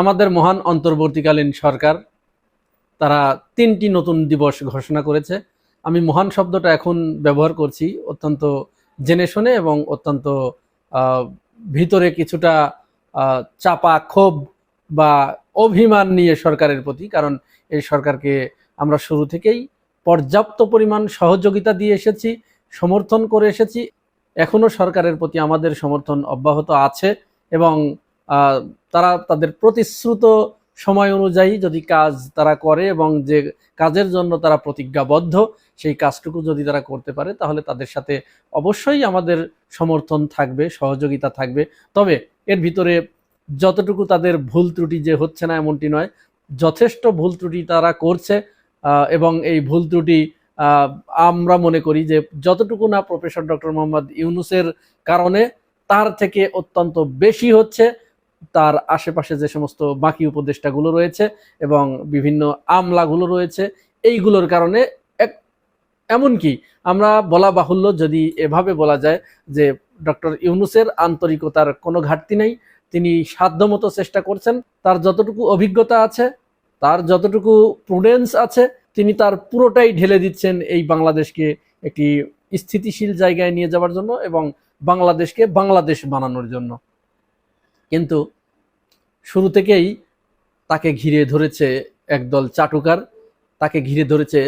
আমাদের মহান অন্তর্বর্তীকালীন সরকার, তারা তিনটি নতুন দিবস ঘোষণা করেছে। আমি মহান শব্দটা এখন ব্যবহার করছি, অত্যন্ত জেনে শুনে এবং অত্যন্ত ভিতরে কিছুটা চাপা ক্ষোভ বা অভিমান নিয়ে সরকারের প্রতি, কারণ এই সরকারকে আমরা শুরু থেকেই পর্যাপ্ত পরিমাণ সহযোগিতা দিয়ে এসেছি, সমর্থন করে এসেছি। এখনও সরকারের প্রতি আমাদের সমর্থন অব্যাহত আছে এবং তারা তাদের প্রতিশ্রুত সময় অনুযায়ী যদি কাজ তারা করে এবং যে কাজের জন্য তারা প্রতিজ্ঞাবদ্ধ, সেই কাজটুকু যদি তারা করতে পারে, তাহলে তাদের সাথে অবশ্যই আমাদের সমর্থন থাকবে, সহযোগিতা থাকবে। তবে এর ভিতরে যতটুকু তাদের ভুল ত্রুটি যে হচ্ছে না এমনটি নয়, যথেষ্ট ভুল ত্রুটি তারা করছে এবং এই ভুল ত্রুটি আমরা মনে করি যে যতটুকু না প্রফেসর ডক্টর মোহাম্মদ ইউনুসের কারণে, তার থেকে অত্যন্ত বেশি হচ্ছে। তার আশেপাশে যে সমস্ত বাকি উপদেষ্টাগুলো রয়েছে এবং বিভিন্ন আমলাগুলো রয়েছে, এইগুলোর কারণে এক এমনকি আমরা বলা বাহুল্য যদি এভাবে বলা যায় যে ডক্টর ইউনুসের আন্তরিকতার কোনো ঘাটতি নেই, তিনি সাধ্যমতো চেষ্টা করছেন, তার যতটুকু অভিজ্ঞতা আছে, তার যতটুকু প্রুডেন্স আছে, তিনি তার পুরোটাই ঢেলে দিচ্ছেন এই বাংলাদেশকে একটি স্থিতিশীল জায়গায় নিয়ে যাওয়ার জন্য এবং বাংলাদেশকে বাংলাদেশ বানানোর জন্য। কিন্তু শুরু থেকেই তাকে ঘিরে ধরেছে একদল চাটুকার, তাকে ঘিরে ধরেছে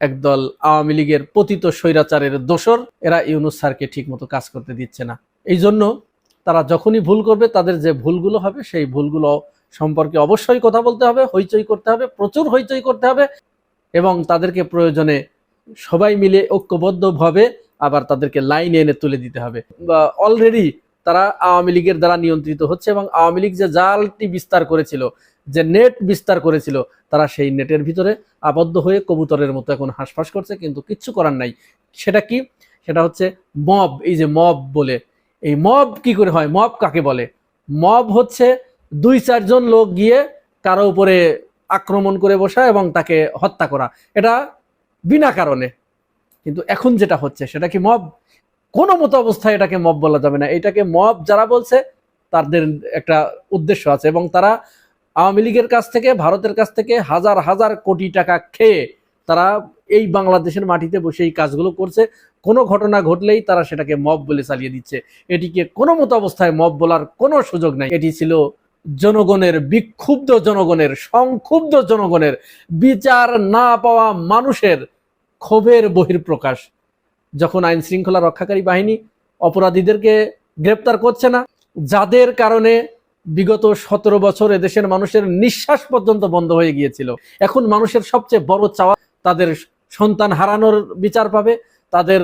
একদল আওয়ামী লীগের পতিত স্বৈরাচারের দোসর। এরা ইউনুস স্যারকে ঠিকমতো কাজ করতে দিচ্ছে না। এই জন্য তারা যখনই ভুল করবে, তাদের যে ভুলগুলো হবে, সেই ভুলগুলো সম্পর্কে অবশ্যই কথা বলতে হবে, হইচই করতে হবে, প্রচুর হইচই করতে হবে এবং তাদেরকে প্রয়োজনে সবাই মিলে ঐক্যবদ্ধভাবে আবার তাদেরকে লাইনে এনে তুলে দিতে হবে। অলরেডি তারা আওয়ামী লীগের দ্বারা নিয়ন্ত্রিত হচ্ছে এবং আওয়ামী লীগ যে জালটি বিস্তার করেছিল, যে নেট বিস্তার করেছিল, তারা সেই নেটের ভিতরে আবদ্ধ হয়ে কবুতরের মতো এখন হাঁসফাঁস করছে, কিন্তু কিচ্ছু করার নাই। সেটা কি? সেটা হচ্ছে মব, এই যে মব বলে। এই মব কি করে হয়? মব কাকে বলে? মব হচ্ছে দুই চারজন লোক গিয়ে কারও উপরে আক্রমণ করে বসা এবং তাকে হত্যা করা। এটা বিনা কারণে। কিন্তু এখন যেটা হচ্ছে, সেটা কি মব? কোনো মতো অবস্থায় এটাকে মব বলা যাবে না। এটাকে মব যারা বলছে, তাদের একটা উদ্দেশ্য আছে এবং তারা আওয়ামী লীগের কাছ থেকে, ভারতের কাছ থেকে হাজার হাজার কোটি টাকা খেয়ে তারা এই বাংলাদেশের মাটিতে বসে এই কাজগুলো করছে। কোনো ঘটনা ঘটলেই তারা সেটাকে মব বলে চালিয়ে দিচ্ছে। এটিকে কোনো মতো অবস্থায় মব বলার কোনো সুযোগ নাই। এটি ছিল জনগণের বিক্ষুব্ধ জনগণের, সংক্ষুব্ধ জনগণের বিচার না পাওয়া মানুষের ক্ষোভের বহির্প্রকাশ যখন আইন শৃঙ্খলা রক্ষাকারী বাহিনী অপরাধীদেরকে গ্রেপ্তার করছে না, যাদের কারণে বিগত সতেরো বছর এদেশের মানুষের নিঃশ্বাস পর্যন্ত বন্ধ হয়ে গিয়েছিল। এখন মানুষের সবচেয়ে বড় চাওয়া তাদের সন্তান হারানোর বিচার পাবে, তাদের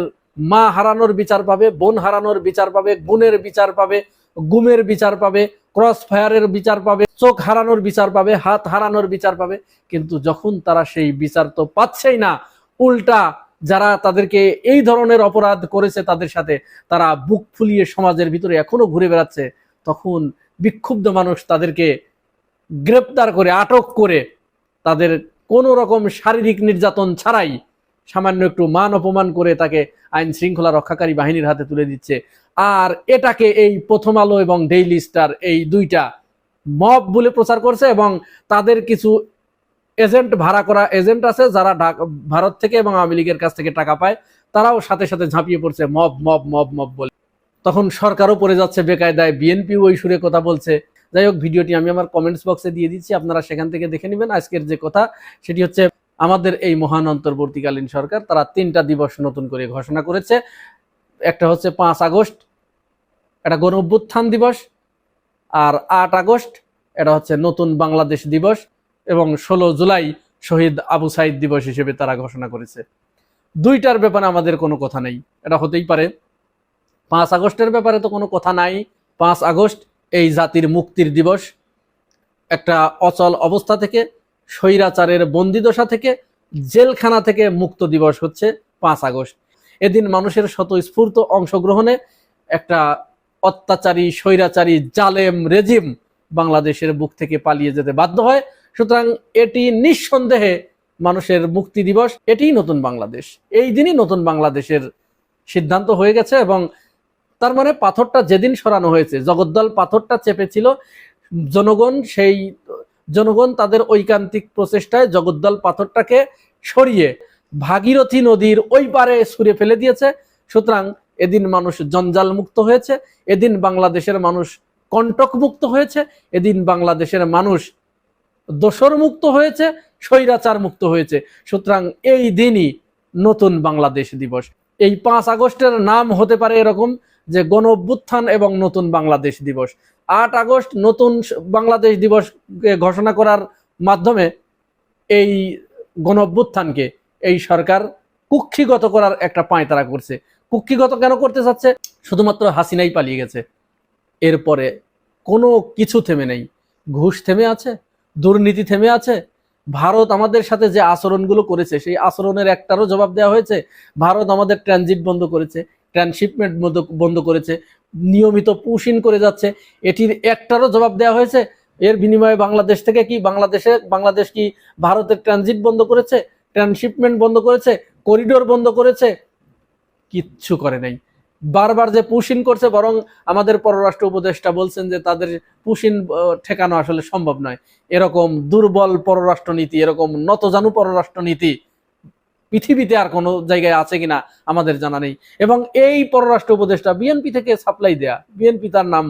মা হারানোর বিচার পাবে, বোন হারানোর বিচার পাবে, গুণের বিচার পাবে, গুমের বিচার পাবে ক্রস ফায়ারের বিচার পাবে, চোখ হারানোর বিচার পাবে, হাত হারানোর বিচার পাবে। কিন্তু যখন তারা সেই বিচার তো পাচ্ছেই না, উল্টা যারা তাদেরকে এই ধরনের অপরাধ করেছে তাদের সাথে তারা বুক ফুলিয়ে সমাজের ভিতরে এখনও ঘুরে বেড়াচ্ছে, তখন বিক্ষুব্ধ মানুষ তাদেরকে গ্রেপ্তার করে, আটক করে তাদের কোনো রকম শারীরিক নির্যাতন ছাড়াই সামান্য একটু মান অপমান করে তাকে আইন শৃঙ্খলা রক্ষাকারী বাহিনীর হাতে তুলে দিচ্ছে। আর এটাকে এই প্রথম আলো এবং ডেইলি স্টার এই দুইটা মব বলে প্রচার করছে এবং তাদের কিছু এজেন্ট ভাড়া করা এজেন্ট আছে যারা ভারত থেকে এবং আওয়ামী লীগের কাছ থেকে টাকা পায়, তারাও সাথে সাথে ঝাঁপিয়ে পড়ছে, মব মব মব মব বলে। তখন সরকারও পড়ে যাচ্ছে বেকায়দায়, বিএনপি ওই সুরে কথা বলছে। যাই হোক, ভিডিওটি আমি আমার কমেন্টস বক্সে দিয়ে দিচ্ছি, আপনারা সেখান থেকে দেখে নেবেন আজকের যে কথা, সেটি হচ্ছে আমাদের এই মহান অন্তর্বর্তীকালীন সরকার, তারা তিনটা দিবস নতুন করে ঘোষণা করেছে। একটা হচ্ছে পাঁচ আগস্ট এটা গণ দিবস, আর আট আগস্ট, এটা হচ্ছে নতুন বাংলাদেশ দিবস। এবং ষোলো জুলাই শহীদ আবু সাইদ দিবস হিসেবে তারা ঘোষণা করেছে। দুইটার ব্যাপারে আমাদের কোনো কথা নেই। এটা হতেই পারে। পাঁচ আগস্টের ব্যাপারে তো কোনো কথা নাই। পাঁচ আগস্ট এই জাতির মুক্তির দিবস। একটা অচল অবস্থা থেকে, স্বৈরাচারের বন্দিদশা থেকে, জেলখানা থেকে মুক্ত দিবস হচ্ছে পাঁচ আগস্ট। এদিন মানুষের স্বতঃস্ফূর্ত অংশগ্রহণে একটা অত্যাচারী, স্বৈরাচারী, জালেম, রেজিম বাংলাদেশের বুক থেকে পালিয়ে যেতে বাধ্য হয়। সুতরাং এটি নিঃসন্দেহে মানুষের মুক্তি দিবস। এটিই নতুন বাংলাদেশ। এই দিনই নতুন বাংলাদেশের সিদ্ধান্ত হয়ে গেছে এবং তার মানে পাথরটা যেদিন সরানো হয়েছে, জগদ্দল পাথরটা চেপেছিল, জনগণ সেই, জনগণ তাদের ঐকান্তিক প্রচেষ্টায় জগদ্দল পাথরটাকে সরিয়ে ভাগীরথী নদীর ওই পারে ছুঁড়ে ফেলে দিয়েছে। সুতরাং এদিন মানুষ জঞ্জাল মুক্ত হয়েছে, এদিন বাংলাদেশের মানুষ কণ্টক মুক্ত হয়েছে, এদিন বাংলাদেশের মানুষ দোসর মুক্ত হয়েছে স্বৈরাচার মুক্ত হয়েছে। সুতরাং এই দিনই নতুন বাংলাদেশ দিবস। এই পাঁচ আগস্টের নাম হতে পারে এরকম যে গণ অভ্যুত্থান এবং নতুন বাংলাদেশ দিবস। আট আগস্ট নতুন বাংলাদেশ দিবস ঘোষণা করার মাধ্যমে এই গণ অভ্যুত্থানকে এই সরকার কুক্ষিগত করার একটা পাঁয়তারা করছে। কুক্ষিগত কেন করতে চাচ্ছে? শুধুমাত্র হাসিনাই পালিয়ে গেছে। এরপরে কোনো কিছু থেমে নেই। ঘুষ থেমে আছে? দুর্নীতি থেমে আছে। ভারত আমাদের সাথে যে আচরণগুলো করেছে, সেই আচরণের একটারও জবাব দেওয়া হয়েছে। ভারত আমাদের ট্রানজিট বন্ধ করেছে ট্রান্সশিপমেন্ট বন্ধ করেছে, নিয়মিত পুশিন করে যাচ্ছে। এটির একটারও জবাব দেওয়া হয়েছে। এর বিনিময়ে বাংলাদেশ থেকে কি বাংলাদেশে, বাংলাদেশ কি ভারতের ট্রানজিট বন্ধ করেছে ট্রান্সশিপমেন্ট বন্ধ করেছে করিডোর বন্ধ করেছে? কিচ্ছু করে নাই। বারবার যে পুশিন করছে, বরং আমাদের পররাষ্ট্র উপদেষ্টা বলছেন যে তাদের পুশিন ঠেকানো আসলে সম্ভব নয়। এরকম দুর্বল পররাষ্ট্রনীতি, এরকম নতজানু পররাষ্ট্রনীতি পৃথিবীতে আর কোনো জায়গায় আছে কিনা আমাদের জানা নেই। এবং এই পররাষ্ট্র উপদেষ্টা বিএনপি থেকে সাপ্লাই দেয়া বিএনপি তার নাম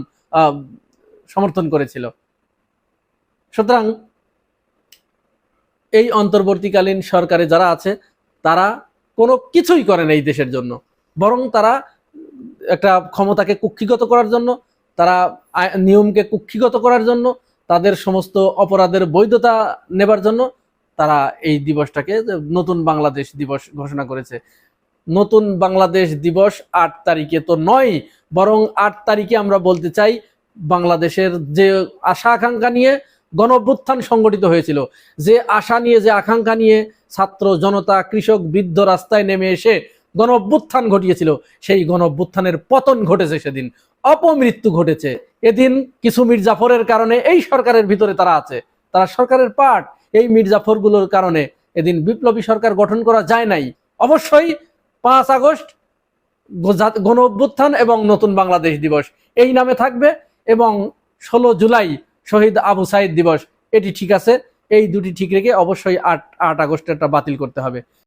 সমর্থন করেছিল। সুতরাং এই অন্তর্বর্তীকালীন সরকারে যারা আছে, তারা কোনো কিছুই করে এই দেশের জন্য। বরং তারা একটা ক্ষমতাকে কুক্ষিগত করার জন্য, তারা নিয়মকে কুক্ষিগত করার জন্য, তাদের সমস্ত অপরাধের বৈধতা নেবার জন্য তারা এই দিবসটাকে নতুন বাংলাদেশ দিবস ঘোষণা করেছে। নতুন বাংলাদেশ দিবস আট তারিখে তো নয়, বরং আট তারিখে আমরা বলতে চাই বাংলাদেশের যে আশা আকাঙ্ক্ষা নিয়ে গণভ্যুত্থান সংগঠিত হয়েছিল, যে আশা নিয়ে, যে আকাঙ্ক্ষা নিয়ে ছাত্র জনতা, কৃষক বৃদ্ধ রাস্তায় নেমে এসে গণ অভ্যুত্থান ঘটিয়েছিল, সেই গণ অভ্যুত্থানের পতন ঘটেছে সেদিন। অপমৃত্যু ঘটেছে। এদিন কিছু মির্জাফরের কারণে এই সরকারের ভিতরে তারা আছে। তারা সরকারের পার্ট এই মির্জাফরগুলোর কারণে এদিন বিপ্লবী সরকার গঠন করা যায় নাই। অবশ্যই পাঁচ আগস্ট গণ অভ্যুত্থান এবং নতুন বাংলাদেশ দিবস এই নামে থাকবে এবং ষোলো জুলাই শহীদ আবু সাইদ দিবস। এটি ঠিক আছে। এই দুটি ঠিক রেখে অবশ্যই আট আট আগস্টেরটা বাতিল করতে হবে।